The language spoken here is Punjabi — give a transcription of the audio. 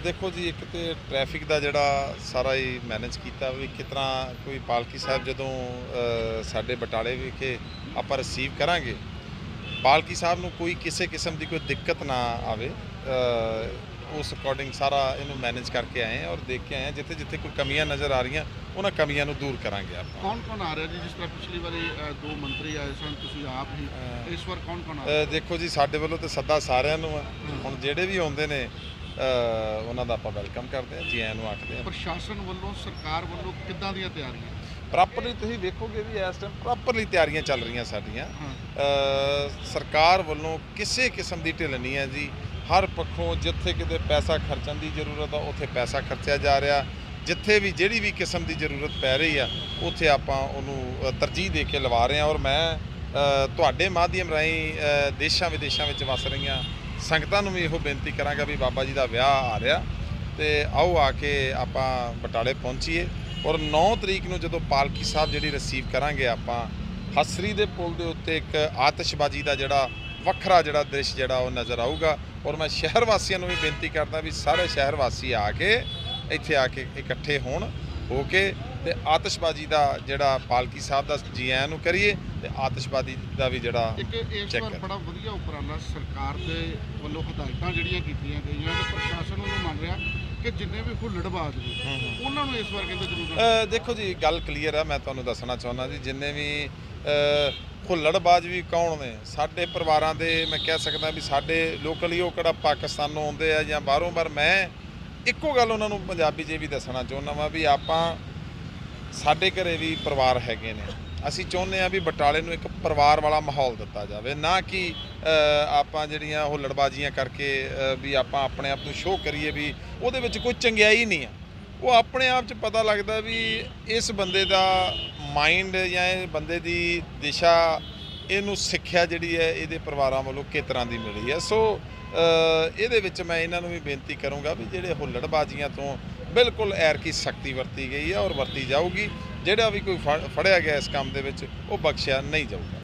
ਦੇਖੋ ਜੀ ਇੱਕ ਤੇ ਟ੍ਰੈਫਿਕ ਦਾ ਜਿਹੜਾ ਸਾਰਾ ਹੀ ਮੈਨੇਜ ਕੀਤਾ ਵੀ ਕਿਤਨਾ ਕੋਈ ਪਾਲਕੀ ਸਾਹਿਬ ਜਦੋਂ ਸਾਡੇ ਬਟਾਲੇ ਵਿਖੇ ਆਪਾਂ ਰਿਸੀਵ ਕਰਾਂਗੇ ਪਾਲਕੀ ਸਾਹਿਬ ਨੂੰ ਕੋਈ ਕਿਸੇ ਕਿਸਮ ਦੀ ਕੋਈ ਦਿੱਕਤ ਨਾ ਆਵੇ ਉਸ ਅਕੋਰਡਿੰਗ ਸਾਰਾ ਇਹਨੂੰ ਮੈਨੇਜ ਕਰਕੇ ਆਏ ਹਾਂ ਔਰ ਦੇਖ ਕੇ ਆਏ ਹਾਂ ਜਿੱਥੇ ਜਿੱਥੇ ਕੋਈ ਕਮੀਆਂ ਨਜ਼ਰ ਆ ਰਹੀਆਂ ਉਹਨਾਂ ਕਮੀਆਂ ਨੂੰ ਦੂਰ ਕਰਾਂਗੇ ਆਪਾਂ। ਕੌਣ ਕੌਣ ਆ ਰਿਹਾ ਜੀ ਜਿਸ ਤਰ੍ਹਾਂ ਪਿਛਲੀ ਵਾਰੀ ਦੋ ਮੰਤਰੀ ਆਏ ਸਨ ਤੁਸੀਂ ਆਪ ਹੀ ਇਸ ਵਾਰ ਕੌਣ ਕੌਣ ਆ ਦੇਖੋ ਜੀ ਸਾਡੇ ਵੱਲੋਂ ਤੇ ਸੱਦਾ ਸਾਰਿਆਂ ਨੂੰ ਹੁਣ ਜਿਹੜੇ ਵੀ ਆਉਂਦੇ ਨੇ ਉਹਨਾਂ ਦਾ ਆਪਾਂ ਵੈਲਕਮ ਕਰਦੇ ਹਾਂ ਜੀ ਆਇਆਂ ਨੂੰ ਆਖਦੇ ਹਾਂ। ਪ੍ਰਸ਼ਾਸਨ ਵੱਲੋਂ ਸਰਕਾਰ ਵੱਲੋਂ ਕਿੱਦਾਂ ਦੀਆਂ ਤਿਆਰੀਆਂ? ਪ੍ਰੋਪਰਲੀ ਤੁਸੀਂ ਵੇਖੋਗੇ ਵੀ ਇਸ ਟਾਈਮ ਪ੍ਰੋਪਰਲੀ ਤਿਆਰੀਆਂ ਚੱਲ ਰਹੀਆਂ ਸਾਡੀਆਂ। ਸਰਕਾਰ ਵੱਲੋਂ ਕਿਸੇ ਕਿਸਮ ਦੀ ਢਿੱਲ ਨਹੀਂ ਹੈ ਜੀ। ਹਰ ਪੱਖੋਂ ਜਿੱਥੇ ਕਿਤੇ ਪੈਸਾ ਖਰਚਣ ਦੀ ਜ਼ਰੂਰਤ ਆ ਉੱਥੇ ਪੈਸਾ ਖਰਚਿਆ ਜਾ ਰਿਹਾ। ਜਿੱਥੇ ਵੀ ਜਿਹੜੀ ਵੀ ਕਿਸਮ ਦੀ ਜ਼ਰੂਰਤ ਪੈ ਰਹੀ ਆ ਉੱਥੇ ਆਪਾਂ ਉਹਨੂੰ ਤਰਜੀਹ ਦੇ ਕੇ ਲਵਾ ਰਹੇ ਹਾਂ। ਔਰ ਮੈਂ ਤੁਹਾਡੇ ਮਾਧਿਅਮ ਰਾਹੀਂ ਦੇਸ਼ਾਂ ਵਿਦੇਸ਼ਾਂ ਵਿੱਚ ਵਸ ਰਹੀਆਂ। ਸੰਗਤਾਂ ਨੂੰ ਵੀ ਇਹੋ ਬੇਨਤੀ ਕਰਾਂਗਾ ਵੀ ਬਾਬਾ ਜੀ ਦਾ ਵਿਆਹ ਆ ਰਿਹਾ ਤੇ ਆਓ ਆ ਕੇ ਆਪਾਂ ਬਟਾਲੇ ਪਹੁੰਚੀਏ ਔਰ 9 ਤਰੀਕ ਨੂੰ ਜਦੋਂ ਪਾਲਕੀ ਸਾਹਿਬ ਜਿਹੜੀ ਰਿਸੀਵ ਕਰਾਂਗੇ ਆਪਾਂ, ਹਸਰੀ ਦੇ ਪੁਲ ਦੇ ਉੱਤੇ ਇੱਕ ਆਤਿਸ਼ਬਾਜ਼ੀ ਦਾ ਜਿਹੜਾ ਵੱਖਰਾ ਜਿਹੜਾ ਦ੍ਰਿਸ਼ ਜਿਹੜਾ ਉਹ ਨਜ਼ਰ ਆਊਗਾ ਔਰ ਮੈਂ ਸ਼ਹਿਰ ਵਾਸੀਆਂ ਨੂੰ ਵੀ ਬੇਨਤੀ ਕਰਦਾ ਵੀ ਸਾਰੇ ਸ਼ਹਿਰ ਵਾਸੀ ਆ ਕੇ ਇੱਥੇ ਆ ਕੇ ਇਕੱਠੇ ਹੋਣ ਹੋ ਕੇ ਤੇ ਆਤਿਸ਼ਬਾਜ਼ੀ ਦਾ ਜਿਹੜਾ ਪਾਲਕੀ ਸਾਹਿਬ ਦਾ ਜੀ ਆਇਆਂ ਨੂੰ ਕਰੀਏ ਤੇ ਆਤਿਸ਼ਬਾਜ਼ੀ ਦਾ ਵੀ ਜਿਹੜਾ ਇੱਕ ਇਸ ਵਾਰ। ਬੜਾ ਵਧੀਆ ਉਪਰਾਲਾ ਸਰਕਾਰ ਦੇ ਵੱਲੋਂ ਹਦਾਇਤਾਂ ਜਿਹੜੀਆਂ ਕੀਤੀਆਂ ਗਈਆਂ ਤੇ ਪ੍ਰਸ਼ਾਸਨ ਉਹਨੂੰ ਮੰਨ ਰਿਹਾ ਕਿ ਜਿੰਨੇ ਵੀ ਹੁੱਲੜਬਾਜ਼ ਨੇ ਹੂੰ ਹੂੰ ਉਹਨਾਂ ਨੂੰ ਇਸ ਵਾਰ ਕਹਿੰਦੇ ਜ਼ਰੂਰ ਦੇਖੋ ਜੀ ਗੱਲ ਕਲੀਅਰ ਆ ਮੈਂ ਤੁਹਾਨੂੰ ਦੱਸਣਾ ਚਾਹੁੰਦਾ ਜੀ ਜਿੰਨੇ ਵੀ ਹੁੱਲੜਬਾਜ਼ ਵੀ ਕੌਣ ਨੇ ਸਾਡੇ ਪਰਿਵਾਰਾਂ ਦੇ ਮੈਂ ਕਹਿ ਸਕਦਾ ਵੀ ਸਾਡੇ ਲੋਕਲੀ ਉਹ ਕਿਹੜਾ ਪਾਕਿਸਤਾਨੋਂ ਆਉਂਦੇ ਆ ਜਾਂ ਬਾਹਰੋਂ ਪਰ ਮੈਂ ਇੱਕੋ ਗੱਲ ਉਹਨਾਂ ਨੂੰ ਪੰਜਾਬੀ 'ਚ ਵੀ ਦੱਸਣਾ ਚਾਹੁੰਦਾ ਵਾਂ ਵੀ ਆਪਾਂ ਸਾਡੇ ਘਰੇ ਵੀ ਪਰਿਵਾਰ ਹੈਗੇ ਨੇ। ਅਸੀਂ ਚਾਹੁੰਦੇ ਆ ਵੀ ਬਟਾਲੇ ਨੂੰ ਇੱਕ ਪਰਿਵਾਰ ਵਾਲਾ ਮਾਹੌਲ ਦਿੱਤਾ ਜਾਵੇ, ਨਾ ਕਿ ਆਪਾਂ ਜਿਹੜੀਆਂ ਹੁੱਲੜਬਾਜ਼ੀਆਂ ਕਰਕੇ ਵੀ ਆਪਾਂ ਆਪਣੇ ਆਪ ਨੂੰ ਸ਼ੋਅ ਕਰੀਏ ਵੀ ਉਹਦੇ ਵਿੱਚ ਕੋਈ ਚੰਗਿਆਈ ਨਹੀਂ ਆ। ਉਹ ਆਪਣੇ ਆਪ 'ਚ ਪਤਾ ਲੱਗਦਾ ਵੀ ਇਸ ਬੰਦੇ ਦਾ ਮਾਈਂਡ ਜਾਂ ਇਹ ਬੰਦੇ ਦੀ ਦਿਸ਼ਾ ਇਹਨੂੰ ਸਿੱਖਿਆ ਜਿਹੜੀ ਹੈ, ਇਹਦੇ ਪਰਿਵਾਰਾਂ ਵੱਲੋਂ ਕਿਸ ਤਰ੍ਹਾਂ ਦੀ ਮਿਲੀ ਹੈ? ਸੋ ਇਹਦੇ ਵਿੱਚ ਮੈਂ ਇਹਨਾਂ ਨੂੰ ਵੀ ਬੇਨਤੀ ਕਰੂੰਗਾ ਵੀ ਜਿਹੜੇ ਹੁੱਲੜਬਾਜ਼ੀਆਂ ਤੋਂ ਬਿਲਕੁਲ ਐਰ ਕੀ ਸਖਤੀ ਵਰਤੀ ਗਈ ਹੈ ਔਰ ਵਰਤੀ ਜਾਊਗੀ, ਜਿਹੜਾ ਵੀ ਕੋਈ ਫੜ- ਫੜਿਆ ਗਿਆ ਇਸ ਕੰਮ ਦੇ ਵਿੱਚ, ਉਹ ਬਖਸ਼ਿਆ ਨਹੀਂ ਜਾਊਗਾ।